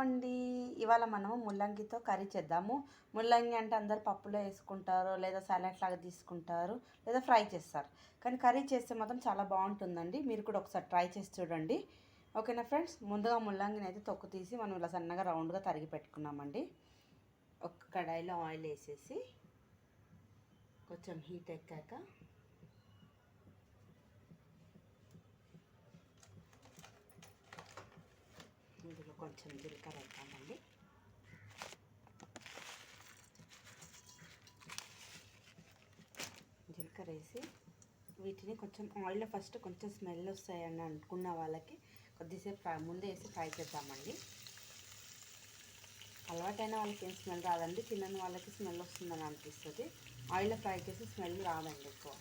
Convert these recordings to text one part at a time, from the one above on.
అండి. ఇవాళ మనము ముల్లంగితో కర్రీ చేద్దాము. ముల్లంగి అంటే అందరు పప్పులో వేసుకుంటారు లేదా సలాడ్ లాగా తీసుకుంటారు లేదా ఫ్రై చేస్తారు. కానీ కర్రీ చేస్తే మాత్రం చాలా బాగుంటుందండి. మీరు కూడా ఒకసారి ట్రై చేసి చూడండి. ఓకేనా ఫ్రెండ్స్? ముందుగా ముల్లంగిని అయితే తొక్కు తీసి మనం ఇలా సన్నగా రౌండ్గా తరిగి పెట్టుకున్నామండి. ఒక కడాయిలో ఆయిల్ వేసేసి కొంచెం హీట్ ఎక్కాక ఇందులో కొంచెం జీలకర్ర వేద్దామండి. జీలకర్ర వేసి వీటిని కొంచెం ఆయిల్లో ఫస్ట్ కొంచెం స్మెల్ వస్తాయని అనుకున్న వాళ్ళకి కొద్దిసేపు ఫ్రై ముందే వేసి ఫ్రై చేద్దామండి. అలవాటైన వాళ్ళకి ఏం స్మెల్ రాదండి తినని వాళ్ళకి స్మెల్ వస్తుందని అనిపిస్తుంది. ఆయిల్లో ఫ్రై చేసి స్మెల్ రాదండి ఎక్కువ.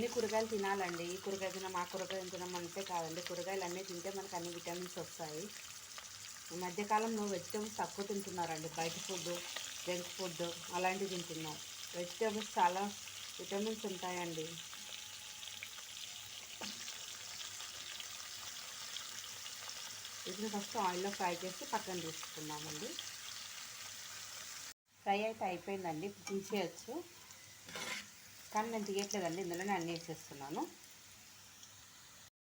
అన్ని కూరగాయలు తినాలండి. ఈ కూరగాయ తినం ఆ కూరగాయలు తినం అంతే కాదండి. కూరగాయలు అన్నీ తింటే మనకు అన్ని విటమిన్స్ వస్తాయి. ఈ మధ్యకాలంలో వెజిటేబుల్స్ తక్కువ తింటున్నారండి. బయట ఫుడ్ జంక్ ఫుడ్ అలాంటివి తింటున్నాం. వెజిటేబుల్స్ చాలా విటమిన్స్ ఉంటాయండి. వీటిని ఫస్ట్ ఆయిల్లో ఫ్రై చేసి పక్కన తీసుకున్నామండి ఫ్రై అయితే అయిపోయిందండి. తీసేయచ్చు కానీ నేను తీయట్లేదండి ఇందులోనే అన్నీ వేసేస్తున్నాను.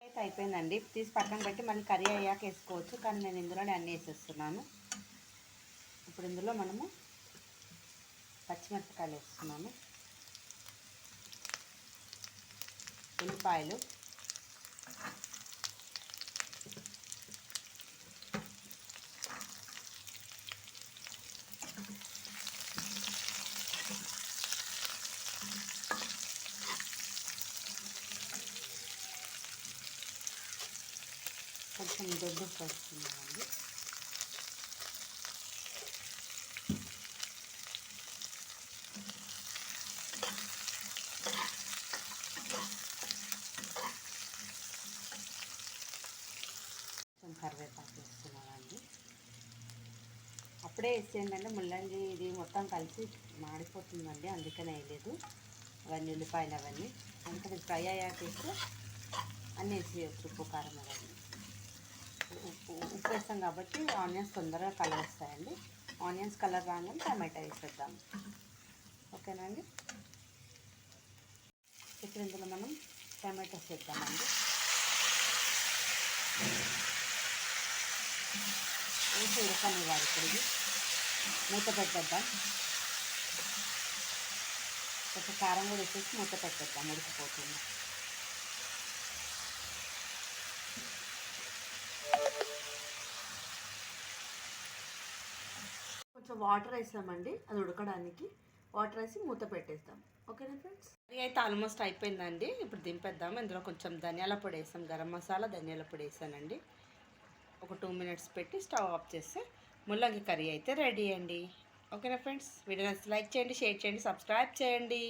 అయితే అయిపోయిందండి. తీసి పక్కన పెట్టి మళ్ళీ కర్రీ అయ్యాక వేసుకోవచ్చు కానీ నేను ఇందులోనే అన్నీ వేసేస్తున్నాను. ఇప్పుడు ఇందులో మనము పచ్చిమిరపకాయలు వేస్తున్నాను. ఉల్లిపాయలు. కొంచెం దొడ్డు వేస్తున్నామండి కొంచెం కరివేపాకు వేస్తున్నామండి అప్పుడే వేసేయండి ముల్లంగి ఇది మొత్తం కలిసి మాడిపోతుందండి అందుకనే వేయలేదు. అవన్నీ ఉల్లిపాయలు అవన్నీ. అందుకని ఫ్రై అయ్యాక వేస్తే అన్నీ వేసేయచ్చు ఉప్పు కారం అవన్నీ. వేస్తాం కాబట్టి ఆనియన్స్ తొందరగా కలర్ వస్తాయండి. ఆనియన్స్ కలర్ రాగానే టమాటా వేసేద్దాం. ఓకేనా అండి ఇప్పుడు ఇందులో మనం టమాటోస్ వేద్దామండి. వేసి ఉడకనివ్వాలి ఇప్పుడు. ఇది మూత పెట్టేద్దాం. కొంచెం కారం కూడా వేసేసి మూత పెట్టేద్దాం. ఉడికిపోతుంది. కొంచెం వాటర్ వేసామండి అది ఉడకడానికి. వాటర్ వేసి మూత పెట్టేస్తాం. ఓకేనా ఫ్రెండ్స్? కర్రీ అయితే ఆల్మోస్ట్ అయిపోయిందండి. ఇప్పుడు దింపేద్దాం. ఇందులో కొంచెం ధనియాల పొడి వేసాం. గరం మసాలా ధనియాల పొడి వేసానండి. ఒక టూ మినిట్స్ పెట్టి స్టవ్ ఆఫ్ చేస్తే ముల్లంగి కర్రీ అయితే రెడీ అండి. ఓకేనా ఫ్రెండ్స్? వీడియో లైక్ చేయండి షేర్ చేయండి సబ్స్క్రైబ్ చేయండి.